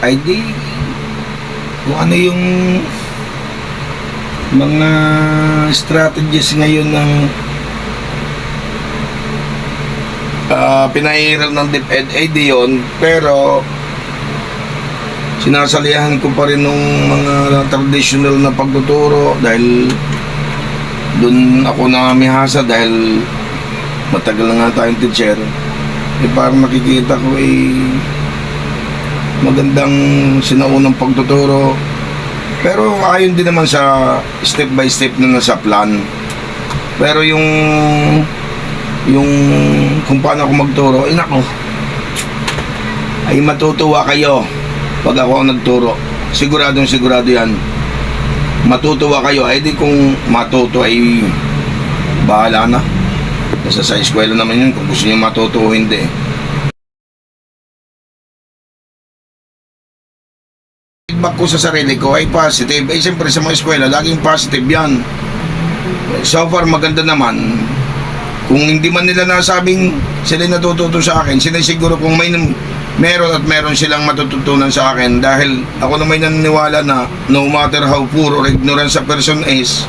ay kung ano yung mga strategies ngayon ng uh, pinahiral ng DepEd di yun. Pero sinasalihan ko pa rin ng mga traditional na pagtuturo dahil doon ako namihasa dahil matagal na nga tayong teacher. Eh parang nakikita ko eh magandang sinaunang pagtuturo. Pero ayon din naman sa step by step na nasa plan. Pero yung yung kung paano ako magturo eh nako ay matutuwa kayo pag ako ang nagturo. Siguradong sigurado yan. Matutuwa kayo. Ay di kung matuto ay bahala na. Nasa sa eskwela naman yun kung gusto nyo matuto o hindi feedback ko sa sarili ko ay positive. Eh siyempre sa mga eskwela laging positive yan. So far maganda naman. Kung hindi man nila nasabing sila natututo sa akin sinisiguro kung may meron at meron silang matututunan sa akin. Dahil ako na may naniniwala na no matter how poor or ignorant a person is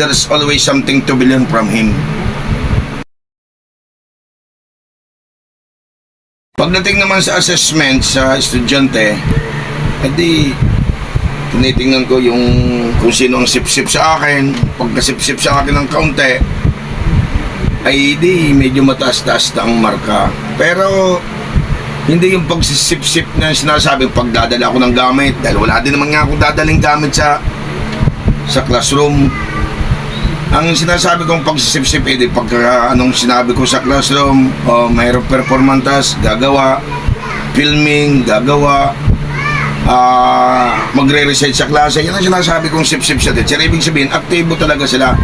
there's always something to be learned from him. Pagdating naman sa assessment sa estudyante, edi tinitingnan ko yung kung sino ang sip-sip sa akin. Pagka-sip-sip sa akin ng kaunti, ay di medyo mataas-taas na ang marka. Pero hindi yung pagsisip-sip na sinasabi pagdadala ako ng gamit dahil wala din naman nga ako dadaling gamit sa sa classroom. Ang sinasabi kong pagsisip-sip eh, pagka anong sinabi ko sa classroom, o mayroong performance, gagawa, filming, gagawa, ah magre-recite sa klase. Yan ang sinasabi kong sip-sip sa teacher. Ibig sabihin, aktibo talaga sila.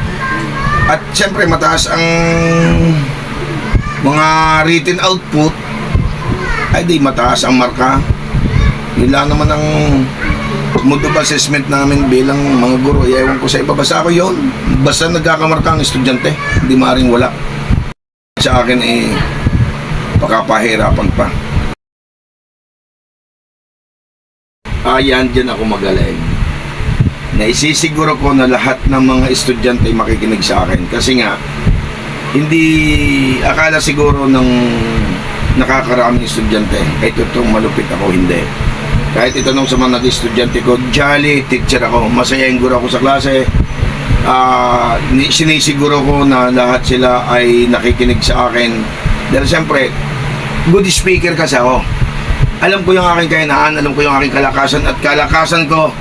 At siyempre, mataas ang mga written output, ay di mataas ang marka. Yun lang naman ang mood of assessment namin bilang mga guro. Ewan ko sa iba. Basta ako yun. Basta nagkakamarka ang estudyante. Hindi maaaring wala. Sa akin eh, pakapahirapan pa. Ayan, dyan ako magaling. Naisisiguro ko na lahat ng mga estudyante ay makikinig sa akin. Kasi nga, hindi akala siguro ng nakakaraming estudyante ay totoong malupit ako, hindi. Kahit itanong sa mga nag-estudyante ko, jolly, teacher ako, masaya yung guro ako sa klase. Ni- sinisiguro ko na lahat sila ay nakikinig sa akin. Dahil siyempre, good speaker kasi ako. Alam ko yung aking kahinaan, alam ko yung aking kalakasan at kalakasan ko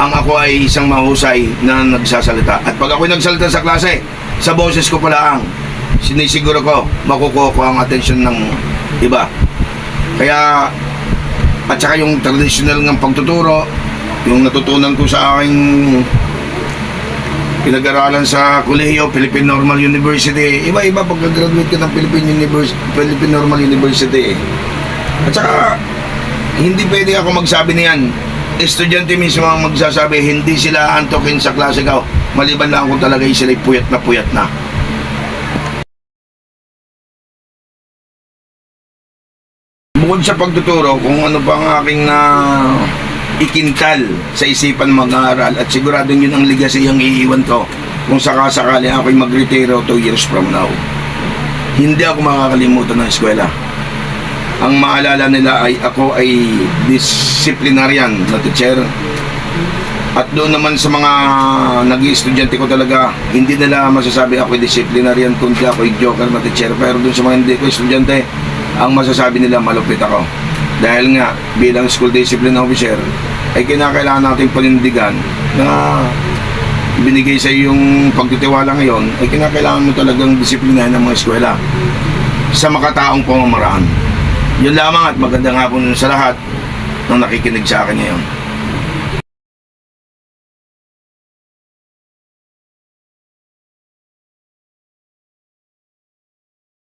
ang ako ay isang mahusay na nagsasalita. At pag ako nagsalita sa klase, sa boses ko pala ang sinisiguro ko, makukuha ko ang atensyon ng iba. Kaya at saka yung traditional ng pagtuturo, yung natutunan ko sa aking pinag-aralan sa kolehiyo, Philippine Normal University. Iba-iba pagka-graduate ka ng Philippine, Univers- Philippine Normal University. At saka, hindi pwede ako magsabi niyan. Estudyante mismo ang magsasabi, hindi sila antokin sa klase ko. Maliban lang kung talaga sila puyat na puyat na. Bukod sa pagtuturo, kung ano pa ang aking na ikintal sa isipan mag-aaral at siguradong yun ang legacy ang iiwan ko kung sakasakali ako'y mag-retiro 2 years from now. Hindi ako makakalimutan ng eskwela. Ang maalala nila ay ako ay disciplinarian na teacher. At doon naman sa mga nag estudyante ko talaga, hindi nila masasabi ako disciplinarian kundi ako joker na teacher. Pero doon sa mga hindi ko estudyante, ang masasabi nila malupit ako. Dahil nga, bilang school discipline officer, ay kinakailangan natin panindigan na binigay sa yung pagtitiwala ngayon, ay kinakailangan mo talagang disiplinahin ng mga eskwela sa makataong pamamaraan. Yun lamang at magandang hapon sa lahat ng nakikinig sa akin ngayon.